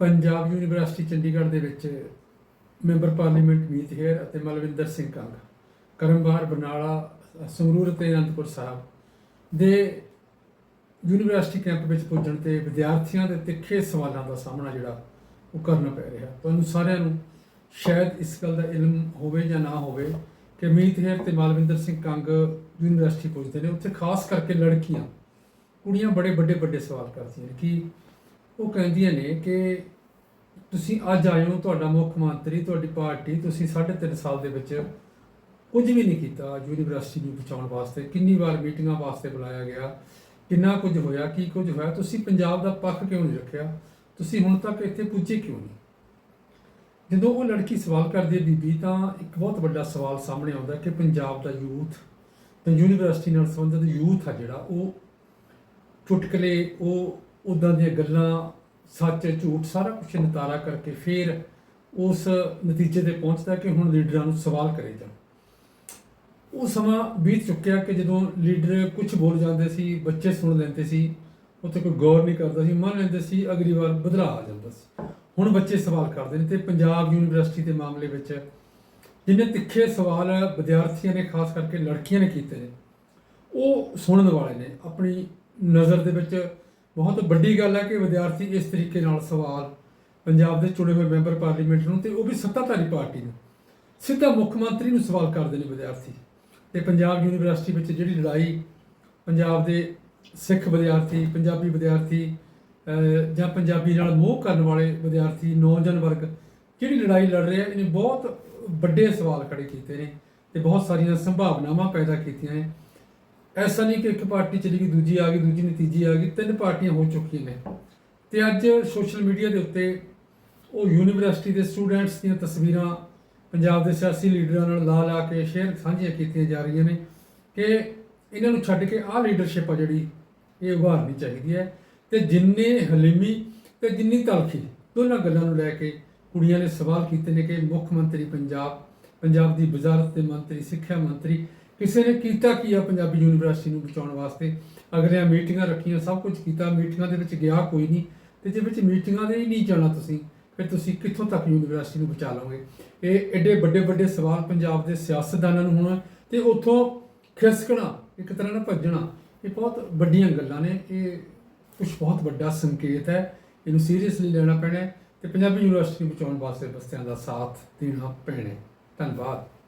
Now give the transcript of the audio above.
Punjab university Chandigarh ਦੇ ਵਿੱਚ member parliament ਮੀਤ ਹੇਰ ਅਤੇ ਮਲਵਿੰਦਰ ਸਿੰਘ ਕੰਗ, ਕਰਮਵਾਰ ਬਰਨਾਲਾ, ਸੰਗਰੂਰ ਅਤੇ ਅਨੰਦਪੁਰ ਸਾਹਿਬ ਦੇ ਯੂਨੀਵਰਸਿਟੀ ਕੈਂਪ ਵਿੱਚ ਪੁੱਜਣ ਤੇ ਵਿਦਿਆਰਥੀਆਂ ਦੇ ਤਿੱਖੇ ਸਵਾਲਾਂ ਦਾ ਸਾਹਮਣਾ ਜਿਹੜਾ ਉਹ ਕਰਨਾ ਪੈ ਰਿਹਾ। ਤੁਹਾਨੂੰ ਸਾਰਿਆਂ ਨੂੰ ਸ਼ਾਇਦ ਇਸ ਗੱਲ ਦਾ ਇਲਮ ਹੋਵੇ ਜਾਂ ਨਾ ਹੋਵੇ ਕਿ ਮੀਤ ਹੇਰ ਤੇ ਮਾਲਵਿੰਦਰ ਸਿੰਘ ਕੰਗ ਯੂਨੀਵਰਸਿਟੀ ਪੁੱਜਦੇ ਨੇ। ਉੱਥੇ ਖਾਸ ਕਰਕੇ ਲੜਕੀਆਂ, ਕੁੜੀਆਂ ਬੜੇ ਵੱਡੇ ਵੱਡੇ ਸਵਾਲ ਕਰਦੀਆਂ ਨੇ ਕਿ ਉਹ ਕਹਿੰਦੀਆਂ ਨੇ ਕਿ ਤੁਸੀਂ ਅੱਜ ਆਏ ਹੋ, ਤੁਹਾਡਾ ਮੁੱਖ ਮੰਤਰੀ, ਤੁਹਾਡੀ ਪਾਰਟੀ, ਤੁਸੀਂ 3.5 ਸਾਲ ਦੇ ਵਿੱਚ ਕੁਝ ਵੀ ਨਹੀਂ ਕੀਤਾ ਯੂਨੀਵਰਸਿਟੀ ਨੂੰ ਬਚਾਉਣ ਵਾਸਤੇ। ਕਿੰਨੀ ਵਾਰ ਮੀਟਿੰਗਾਂ ਵਾਸਤੇ ਬੁਲਾਇਆ ਗਿਆ, ਕਿੰਨਾ ਕੁਝ ਹੋਇਆ, ਕੀ ਕੁਝ ਹੋਇਆ, ਤੁਸੀਂ ਪੰਜਾਬ ਦਾ ਪੱਖ ਕਿਉਂ ਨਹੀਂ ਰੱਖਿਆ? ਤੁਸੀਂ ਹੁਣ ਤੱਕ ਇੱਥੇ ਪੁੱਜੇ ਕਿਉਂ ਨਹੀਂ? ਜਦੋਂ ਉਹ ਲੜਕੀ ਸਵਾਲ ਕਰਦੀ ਹੈ, ਬੀਬੀ, ਤਾਂ ਇੱਕ ਬਹੁਤ ਵੱਡਾ ਸਵਾਲ ਸਾਹਮਣੇ ਆਉਂਦਾ ਕਿ ਪੰਜਾਬ ਦਾ ਯੂਥ, ਤੇ ਯੂਨੀਵਰਸਿਟੀ ਨਾਲ ਸੰਬੰਧਿਤ ਯੂਥ ਆ ਜਿਹੜਾ, ਉਹ ਚੁਟਕਲੇ, ਉਹ ਉਦਾਂ ਦੀਆਂ ਗੱਲਾਂ, ਸੱਚ, ਝੂਠ, ਸਾਰਾ ਕੁਝ ਨਿਤਾਰਾ ਕਰਕੇ ਫਿਰ ਉਸ ਨਤੀਜੇ ਤੇ ਪਹੁੰਚਦਾ ਕਿ ਹੁਣ ਲੀਡਰਾਂ ਨੂੰ ਸਵਾਲ ਕਰੇ ਜਾਣ। ਉਹ ਸਮਾਂ ਬੀਤ ਚੁੱਕਿਆ ਕਿ ਜਦੋਂ ਲੀਡਰ ਕੁਝ ਬੋਲ ਜਾਂਦੇ ਸੀ, ਬੱਚੇ ਸੁਣ ਲੈਂਦੇ ਸੀ, ਉੱਥੇ ਕੋਈ ਗੌਰ ਨਹੀਂ ਕਰਦਾ ਸੀ, ਮੰਨ ਲੈਂਦੇ ਸੀ, ਅਗਲੀ ਵਾਰ ਬਦਲਾ ਆ ਜਾਂਦਾ ਸੀ। ਹੁਣ ਬੱਚੇ ਸਵਾਲ ਕਰਦੇ ਨੇ ਤੇ ਪੰਜਾਬ ਯੂਨੀਵਰਸਿਟੀ ਦੇ ਮਾਮਲੇ ਵਿੱਚ ਜਿੰਨੇ ਤਿੱਖੇ ਸਵਾਲ ਵਿਦਿਆਰਥੀਆਂ ਨੇ, ਖਾਸ ਕਰਕੇ ਲੜਕੀਆਂ ਨੇ ਕੀਤੇ ਨੇ, ਉਹ ਸੁਣਨ ਵਾਲੇ ਨੇ, ਆਪਣੀ ਨਜ਼ਰ ਦੇ ਵਿੱਚ ਬਹੁਤ ਵੱਡੀ ਗੱਲ ਹੈ ਕਿ ਵਿਦਿਆਰਥੀ ਇਸ ਤਰੀਕੇ ਨਾਲ ਸਵਾਲ ਪੰਜਾਬ ਦੇ ਚੁਣੇ ਹੋਏ ਮੈਂਬਰ ਪਾਰਲੀਮੈਂਟ ਨੂੰ ਤੇ ਉਹ ਵੀ ਸੱਤਾਧਾਰੀ ਪਾਰਟੀ ਨੂੰ ਸਿੱਧਾ ਮੁੱਖ ਮੰਤਰੀ ਨੂੰ ਸਵਾਲ ਕਰਦੇ ਨੇ ਵਿਦਿਆਰਥੀ। ਤੇ ਪੰਜਾਬ ਯੂਨੀਵਰਸਿਟੀ ਵਿੱਚ ਜਿਹੜੀ ਲੜਾਈ ਪੰਜਾਬ ਦੇ ਸਿੱਖ ਵਿਦਿਆਰਥੀ, ਪੰਜਾਬੀ ਵਿਦਿਆਰਥੀ ਜਾਂ ਪੰਜਾਬੀ ਨਾਲ ਮੋਹ ਕਰਨ ਵਾਲੇ ਵਿਦਿਆਰਥੀ, ਨੌਜਵਾਨ ਵਰਗ, ਜਿਹੜੀ ਲੜਾਈ ਲੜ ਰਹੇ ਆ, ਇਹਨੇ ਬਹੁਤ ਵੱਡੇ ਸਵਾਲ ਖੜੇ ਕੀਤੇ ਨੇ ਤੇ ਬਹੁਤ ਸਾਰੀਆਂ ਸੰਭਾਵਨਾਵਾਂ ਪੈਦਾ ਕੀਤੀਆਂ ਨੇ। ਐਸਾ ਨਹੀਂ ਕਿ ਇੱਕ ਪਾਰਟੀ ਚਲੀ ਗਈ, ਦੂਜੀ ਆ ਗਈ, ਦੂਜੀ ਨਤੀਜੀ ਆ ਗਈ, ਤਿੰਨ ਪਾਰਟੀਆਂ ਹੋ ਚੁੱਕੀਆਂ ਨੇ। ਤੇ ਅੱਜ ਸੋਸ਼ਲ ਮੀਡੀਆ ਦੇ ਉੱਤੇ ਉਹ ਯੂਨੀਵਰਸਿਟੀ ਦੇ ਸਟੂਡੈਂਟਸ ਦੀਆਂ ਤਸਵੀਰਾਂ ਪੰਜਾਬ ਦੇ ਸਿਆਸੀ ਲੀਡਰਾਂ ਨਾਲ ਲਾ ਲਾ ਕੇ ਸ਼ੇਅਰ ਸਾਂਝੀਆਂ ਕੀਤੀਆਂ ਜਾ ਰਹੀਆਂ ਨੇ ਕਿ ਇਹਨਾਂ ਨੂੰ ਛੱਡ ਕੇ ਆਹ ਲੀਡਰਸ਼ਿਪ ਆ ਜਿਹੜੀ, ਇਹ ਉਭਾਰਨੀ ਚਾਹੀਦੀ ਹੈ। ਤੇ ਜਿੰਨੇ ਹਲੀਮੀ ਤੇ ਜਿੰਨੀ ਤਲਖੀ ਦੋਨਾਂ ਗੱਲਾਂ ਨੂੰ ਲੈ ਕੇ ਕੁੜੀਆਂ ਨੇ ਸਵਾਲ ਕੀਤੇ ਨੇ ਕਿ ਮੁੱਖ ਮੰਤਰੀ ਪੰਜਾਬ ਪੰਜਾਬ ਦੀ ਵਜ਼ਾਰਤ ਦੇ ਮੰਤਰੀ, ਸਿੱਖਿਆ ਮੰਤਰੀ ਕਿਸੇ ਨੇ ਕੀਤਾ ਕੀ ਆ ਪੰਜਾਬੀ ਯੂਨੀਵਰਸਿਟੀ ਨੂੰ ਬਚਾਉਣ ਵਾਸਤੇ? ਅਗਲਿਆਂ ਮੀਟਿੰਗਾਂ ਰੱਖੀਆਂ, ਸਭ ਕੁਝ ਕੀਤਾ, ਮੀਟਿੰਗਾਂ ਦੇ ਵਿੱਚ ਗਿਆ ਕੋਈ ਨਹੀਂ, ਤੇ ਜੇ ਵਿੱਚ ਮੀਟਿੰਗਾਂ ਦੇ ਹੀ ਨਹੀਂ ਜਾਣਾ ਤੁਸੀਂ, ਫਿਰ ਤੁਸੀਂ ਕਿੱਥੋਂ ਤੱਕ ਯੂਨੀਵਰਸਿਟੀ ਨੂੰ ਬਚਾ ਲਓਗੇ? ਇਹ ਐਡੇ ਵੱਡੇ ਵੱਡੇ ਸਵਾਲ ਪੰਜਾਬ ਦੇ ਸਿਆਸਤਦਾਨਾਂ ਨੂੰ ਹੋਣਾ, ਤੇ ਉੱਥੋਂ ਖਿਸਕਣਾ, ਇੱਕ ਤਰ੍ਹਾਂ ਨਾਲ ਭੱਜਣਾ, ਇਹ ਬਹੁਤ ਵੱਡੀਆਂ ਗੱਲਾਂ ਨੇ। ਇਹ ਕੁਝ ਬਹੁਤ ਵੱਡਾ ਸੰਕੇਤ ਹੈ। ਇਹਨੂੰ ਸੀਰੀਅਸਲੀ ਲੈਣਾ ਪੈਣਾ ਹੈ ਤੇ ਪੰਜਾਬੀ ਯੂਨੀਵਰਸਿਟੀ ਨੂੰ ਬਚਾਉਣ ਵਾਸਤੇ ਬਸਤਿਆਂ ਦਾ ਸਾਥ ਦੇਣਾ ਪੈਣਾ ਧੰਨਵਾਦ।